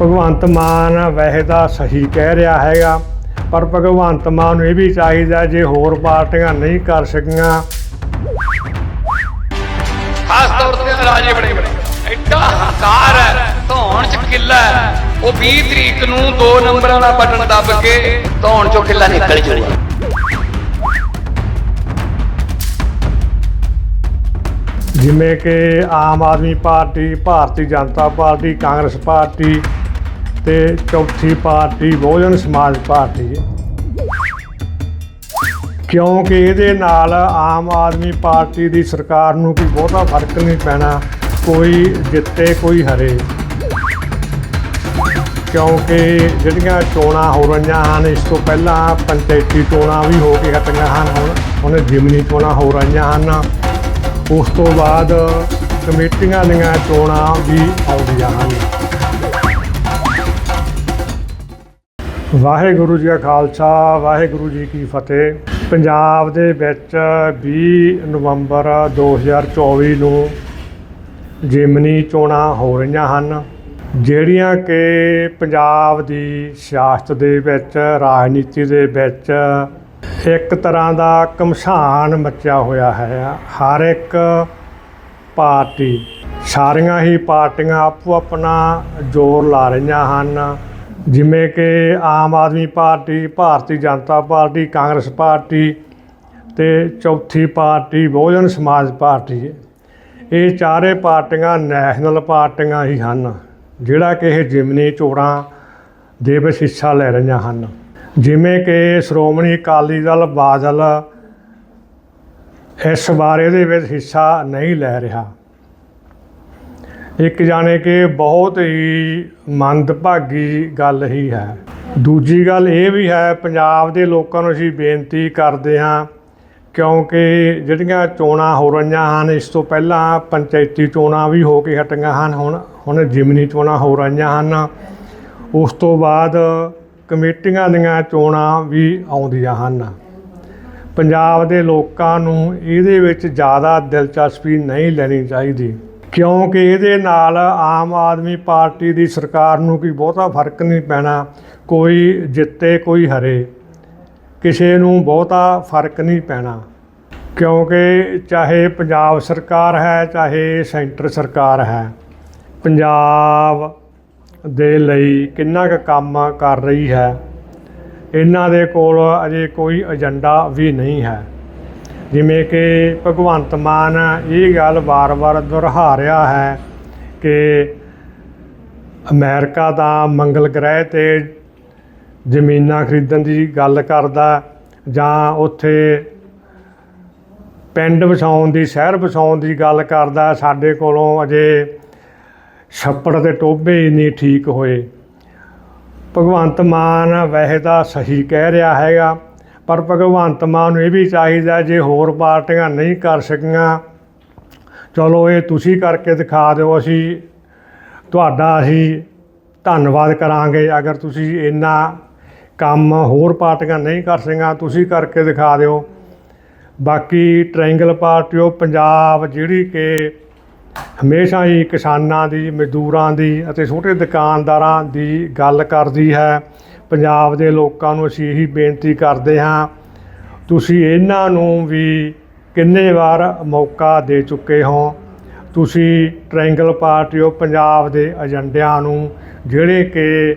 ਭਗਵੰਤ ਮਾਨ ਵੈਸੇ ਤਾਂ ਸਹੀ ਕਹਿ ਰਿਹਾ ਹੈਗਾ ਪਰ ਭਗਵੰਤ ਮਾਨ ਨੂੰ ਇਹ ਵੀ ਚਾਹੀਦਾ ਜੇ ਹੋਰ ਪਾਰਟੀਆਂ ਨਹੀਂ ਕਰ ਸਕੀਆਂ। ਖਾਸ ਤੌਰ ਤੇ ਰਾਜੇ ਬਣੇ ਬਣੇ ਐਡਾ ਹੰਕਾਰ ਹੈ ਧੌਣ ਚ ਕਿੱਲਾ ਹੈ। ਉਹ 20 ਤਰੀਕ ਨੂੰ 2 ਨੰਬਰਾਂ ਦਾ ਬਟਨ ਦੱਬ ਕੇ ਧੌਣ ਚੋਂ ਕਿੱਲਾ ਨਿਕਲ ਜੂਗਾ ਜਿਵੇਂ ਕਿ Aam Aadmi party Bharatiya Janata party Congress party ਤੇ ਚੌਥੀ ਪਾਰਟੀ ਬਹੁਜਨ ਸਮਾਜ ਪਾਰਟੀ ਕਿਉਂਕਿ ਇਹਦੇ ਨਾਲ ਆਮ ਆਦਮੀ ਪਾਰਟੀ ਦੀ ਸਰਕਾਰ ਨੂੰ ਕੋਈ ਬਹੁਤਾ ਫ਼ਰਕ ਨਹੀਂ ਪੈਣਾ, ਕੋਈ ਜਿੱਤੇ, ਕੋਈ ਹਰੇ। ਕਿਉਂਕਿ ਜਿਹੜੀਆਂ ਚੋਣਾਂ ਹੋ ਰਹੀਆਂ ਹਨ, ਇਸ ਤੋਂ ਪਹਿਲਾਂ ਪੰਚਾਇਤੀ ਚੋਣਾਂ ਵੀ ਹੋ ਕੇ ਹਟੀਆਂ ਹਨ, ਹੁਣ ਹੁਣ ਜਿਮਨੀ ਚੋਣਾਂ ਹੋ ਰਹੀਆਂ ਹਨ। ਉਸ ਤੋਂ ਬਾਅਦ ਕਮੇਟੀਆਂ ਦੀਆਂ ਚੋਣਾਂ ਵੀ ਆਉਂਦੀਆਂ ਹਨ। ਵਾਹਿਗੁਰੂ ਜੀ ਕਾ ਖਾਲਸਾ, ਵਾਹਿਗੁਰੂ ਜੀ ਕੀ ਫਤਿਹ। ਪੰਜਾਬ ਦੇ ਵਿੱਚ 20 ਨਵੰਬਰ 2024 ਨੂੰ ਜਿਮਨੀ ਚੋਣਾਂ ਹੋ ਰਹੀਆਂ ਹਨ, ਜਿਹੜੀਆਂ ਕਿ ਪੰਜਾਬ ਦੀ ਸਿਆਸਤ ਦੇ ਵਿੱਚ, ਰਾਜਨੀਤੀ ਦੇ ਵਿੱਚ ਇੱਕ ਤਰ੍ਹਾਂ ਦਾ ਕਮਸ਼ਾਨ ਮਚਿਆ ਹੋਇਆ ਹੈ। ਹਰ ਇੱਕ ਪਾਰਟੀ, ਸਾਰੀਆਂ ਹੀ ਪਾਰਟੀਆਂ ਆਪੋ ਆਪਣਾ ਜ਼ੋਰ ਲਾ ਰਹੀਆਂ ਹਨ। ਜਿਵੇਂ ਕਿ Aam Aadmi party, Bharatiya Janata party, Congress party ਤੇ ਚੌਥੀ ਪਾਰਟੀ ਬਹੁਜਨ ਸਮਾਜ ਪਾਰਟੀ ਇਹ ਚਾਰੇ ਪਾਰਟੀਆਂ ਨੈਸ਼ਨਲ ਪਾਰਟੀਆਂ ਹੀ ਹਨ, ਜਿਹੜਾ ਕਿ ਇਹ ਜਿਮਨੀ ਚੋਣਾਂ ਦੇ ਵਿੱਚ ਹਿੱਸਾ ਲੈ ਰਹੀਆਂ ਹਨ। ਜਿਵੇਂ ਕਿ ਸ਼੍ਰੋਮਣੀ ਅਕਾਲੀ ਦਲ ਬਾਦਲ ਇਸ ਬਾਰੇ ਦੇ ਵਿੱਚ ਹਿੱਸਾ ਨਹੀਂ ਲੈ ਰਿਹਾ। ਇੱਕ ਜਾਣੇ ਕਿ ਬਹੁਤ ਹੀ ਮੰਦਭਾਗੀ ਗੱਲ ਹੀ ਹੈ। ਦੂਜੀ ਗੱਲ ਇਹ ਵੀ ਹੈ, ਪੰਜਾਬ ਦੇ ਲੋਕਾਂ ਨੂੰ ਅਸੀਂ ਬੇਨਤੀ ਕਰਦੇ ਹਾਂ, ਕਿਉਂਕਿ ਜਿਹੜੀਆਂ ਚੋਣਾਂ ਹੋ ਰਹੀਆਂ ਹਨ, ਇਸ ਤੋਂ ਪਹਿਲਾਂ ਪੰਚਾਇਤੀ ਚੋਣਾਂ ਵੀ ਹੋ ਕੇ ਹਟੀਆਂ ਹਨ, ਹੁਣ ਹੁਣ ਜਿਮਨੀ ਚੋਣਾਂ ਹੋ ਰਹੀਆਂ ਹਨ। ਉਸ ਤੋਂ ਬਾਅਦ ਕਮੇਟੀਆਂ ਦੀਆਂ ਚੋਣਾਂ ਵੀ ਆਉਂਦੀਆਂ ਹਨ। ਪੰਜਾਬ ਦੇ ਲੋਕਾਂ ਨੂੰ ਇਹਦੇ ਵਿੱਚ ਜ਼ਿਆਦਾ ਦਿਲਚਸਪੀ ਨਹੀਂ ਲੈਣੀ ਚਾਹੀਦੀ। ਕਿਉਂਕਿ ਇਹਦੇ ਨਾਲ ਆਮ ਆਦਮੀ ਪਾਰਟੀ ਦੀ ਸਰਕਾਰ ਨੂੰ ਕੋਈ ਬਹੁਤਾ ਫ਼ਰਕ ਨਹੀਂ ਪੈਣਾ, ਕੋਈ ਜਿੱਤੇ, ਕੋਈ ਹਰੇ। ਕਿਸੇ ਨੂੰ ਬਹੁਤਾ ਫ਼ਰਕ ਨਹੀਂ ਪੈਣਾ। ਕਿਉਂਕਿ ਚਾਹੇ ਪੰਜਾਬ ਸਰਕਾਰ ਹੈ, ਚਾਹੇ ਸੈਂਟਰ ਸਰਕਾਰ ਹੈ, ਪੰਜਾਬ ਦੇ ਲਈ ਕਿੰਨਾ ਕੁ ਕੰਮ ਕਰ ਰਹੀ ਹੈ, ਇਹਨਾਂ ਦੇ ਕੋਲ ਅਜੇ ਕੋਈ ਏਜੰਡਾ ਵੀ ਨਹੀਂ ਹੈ। ਜਿਵੇਂ ਕਿ ਭਗਵੰਤ ਮਾਨ ਇਹ ਗੱਲ ਵਾਰ-ਵਾਰ ਦੁਹਰਾ ਰਿਹਾ ਹੈ ਕਿ ਅਮਰੀਕਾ ਦਾ ਮੰਗਲ ਗ੍ਰਹਿ ਤੇ ਜ਼ਮੀਨਾਂ ਖਰੀਦਣ ਦੀ ਗੱਲ ਕਰਦਾ, ਜਾਂ ਉੱਥੇ ਪਿੰਡ ਵਸਾਉਣ ਦੀ, ਸ਼ਹਿਰ ਵਸਾਉਣ ਦੀ ਗੱਲ ਕਰਦਾ, ਸਾਡੇ ਕੋਲੋਂ ਅਜੇ ਛੱਪੜ ਤੇ ਟੋਭੇ ਹੀ ਨਹੀਂ ਠੀਕ ਹੋਏ। ਭਗਵੰਤ ਮਾਨ ਵੈਸੇ ਤਾਂ ਸਹੀ ਕਹਿ ਰਿਹਾ ਹੈਗਾ। ਪਰ ਭਗਵੰਤ ਮਾਨ ਨੂੰ ਇਹ ਵੀ ਚਾਹੀਦਾ ਜੇ ਹੋਰ ਪਾਰਟੀਆਂ ਨਹੀਂ ਕਰ ਸਕੀਆਂ, ਚਲੋ ਇਹ ਤੁਸੀਂ ਕਰਕੇ ਦਿਖਾ ਦਿਓ, ਅਸੀਂ ਤੁਹਾਡਾ ਅਸੀਂ ਧੰਨਵਾਦ ਕਰਾਂਗੇ। ਅਗਰ ਤੁਸੀਂ ਇੰਨਾ ਕੰਮ ਹੋਰ ਪਾਰਟੀਆਂ ਨਹੀਂ ਕਰ ਸਕੀਆਂ, ਤੁਸੀਂ ਕਰਕੇ ਦਿਖਾ ਦਿਓ। ਬਾਕੀ ਟ੍ਰਾਇੰਗਲ ਪਾਰਟੀ, ਉਹ ਪੰਜਾਬ ਜਿਹੜੀ ਕਿ ਹਮੇਸ਼ਾ ਹੀ ਕਿਸਾਨਾਂ ਦੀ, ਮਜ਼ਦੂਰਾਂ ਦੀ ਅਤੇ ਛੋਟੇ ਦੁਕਾਨਦਾਰਾਂ ਦੀ ਗੱਲ ਕਰਦੀ ਹੈ। ਪੰਜਾਬ ਦੇ ਲੋਕਾਂ ਨੂੰ ਅਸੀਂ ਇਹੀ ਬੇਨਤੀ ਕਰਦੇ ਹਾਂ, ਤੁਸੀਂ ਇਹਨਾਂ ਨੂੰ ਵੀ ਕਿੰਨੇ ਵਾਰ ਮੌਕਾ ਦੇ ਚੁੱਕੇ ਹੋ, ਤੁਸੀਂ ਟ੍ਰਾਇੰਗਲ ਪਾਰਟੀ ਉਹ ਪੰਜਾਬ ਦੇ ਏਜੰਡਿਆਂ ਨੂੰ, ਜਿਹੜੇ ਕਿ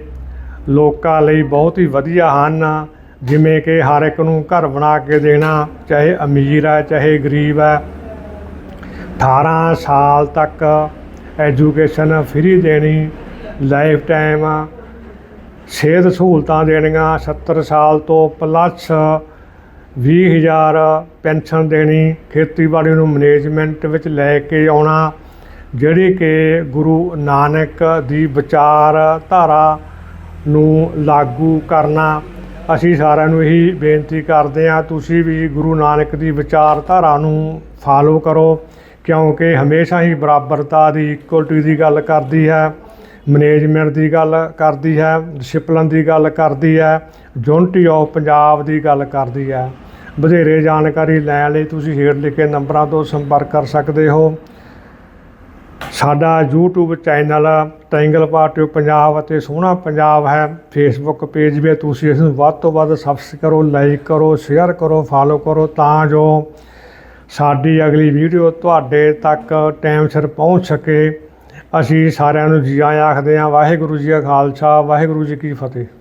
ਲੋਕਾਂ ਲਈ ਬਹੁਤ ਹੀ ਵਧੀਆ ਹਨ, ਜਿਵੇਂ ਕਿ ਹਰ ਇੱਕ ਨੂੰ ਘਰ ਬਣਾ ਕੇ ਦੇਣਾ, ਚਾਹੇ ਅਮੀਰ ਹੈ, ਚਾਹੇ ਗਰੀਬ ਹੈ 18 ਸਾਲ ਤੱਕ ਐਜੂਕੇਸ਼ਨ ਫ੍ਰੀ ਦੇਣੀ, ਲਾਈਫ ਟਾਈਮ ਸਿਹਤ ਸਹੂਲਤਾਂ ਦੇਣੀਆਂ 70 ਸਾਲ ਤੋਂ ਪਲੱਸ 20000 ਪੈਨਸ਼ਨ ਦੇਣੀ, ਖੇਤੀਬਾੜੀ ਨੂੰ ਮੈਨੇਜਮੈਂਟ ਵਿੱਚ ਲੈ ਕੇ ਆਉਣਾ, ਜਿਹੜੀ ਕਿ ਗੁਰੂ ਨਾਨਕ ਦੀ ਵਿਚਾਰ ਧਾਰਾ ਨੂੰ ਲਾਗੂ ਕਰਨਾ। ਅਸੀਂ ਸਾਰਿਆਂ ਨੂੰ ਇਹੀ ਬੇਨਤੀ ਕਰਦੇ ਹਾਂ, ਤੁਸੀਂ ਵੀ ਗੁਰੂ ਨਾਨਕ ਦੀ ਵਿਚਾਰਧਾਰਾ ਨੂੰ ਫਾਲੋ ਕਰੋ, ਕਿਉਂਕਿ ਹਮੇਸ਼ਾ ਹੀ ਬਰਾਬਰਤਾ ਦੀ ਇਕੁਅਲਟੀ ਦੀ ਗੱਲ ਕਰਦੀ ਹੈ। ਮੈਨੇਜਮੈਂਟ ਦੀ ਗੱਲ ਕਰਦੀ ਹੈ ਡਿਸਪਲਨ ਦੀ ਗੱਲ ਕਰਦੀ ਹੈ ਯੂਨਿਟੀ ਆਫ ਪੰਜਾਬ ਦੀ ਗੱਲ ਕਰਦੀ ਹੈ। ਵਧੇਰੇ ਜਾਣਕਾਰੀ ਲੈਣ ਲਈ ਤੁਸੀਂ ਹੇਠ ਲਿਖੇ ਨੰਬਰਾਂ ਤੋਂ ਸੰਪਰਕ ਕਰ ਸਕਦੇ ਹੋ। ਸਾਡਾ YouTube channel triangle party Punjab ਅਤੇ ਸੋਹਣਾ ਪੰਜਾਬ ਹੈ। ਫੇਸਬੁੱਕ ਪੇਜ ਵੀ ਤੁਸੀਂ ਇਸ ਨੂੰ ਵੱਧ ਤੋਂ ਵੱਧ ਸਬਸਕ੍ਰਾਈਬ ਕਰੋ ਲਾਈਕ ਕਰੋ ਸ਼ੇਅਰ ਕਰੋ ਫਾਲੋ ਕਰੋ ਤਾਂ ਜੋ ਸਾਡੀ ਅਗਲੀ ਵੀਡੀਓ ਤੁਹਾਡੇ ਤੱਕ ਟਾਈਮ ਸਿਰ ਪਹੁੰਚ ਸਕੇ। ਅਸੀਂ ਸਾਰਿਆਂ ਨੂੰ ਜੀ ਆਇਆਂ ਆਖਦੇ ਹਾਂ, ਵਾਹਿਗੁਰੂ ਜੀ ਕਾ ਖਾਲਸਾ, ਵਾਹਿਗੁਰੂ ਜੀ ਕੀ ਫਤਿਹ।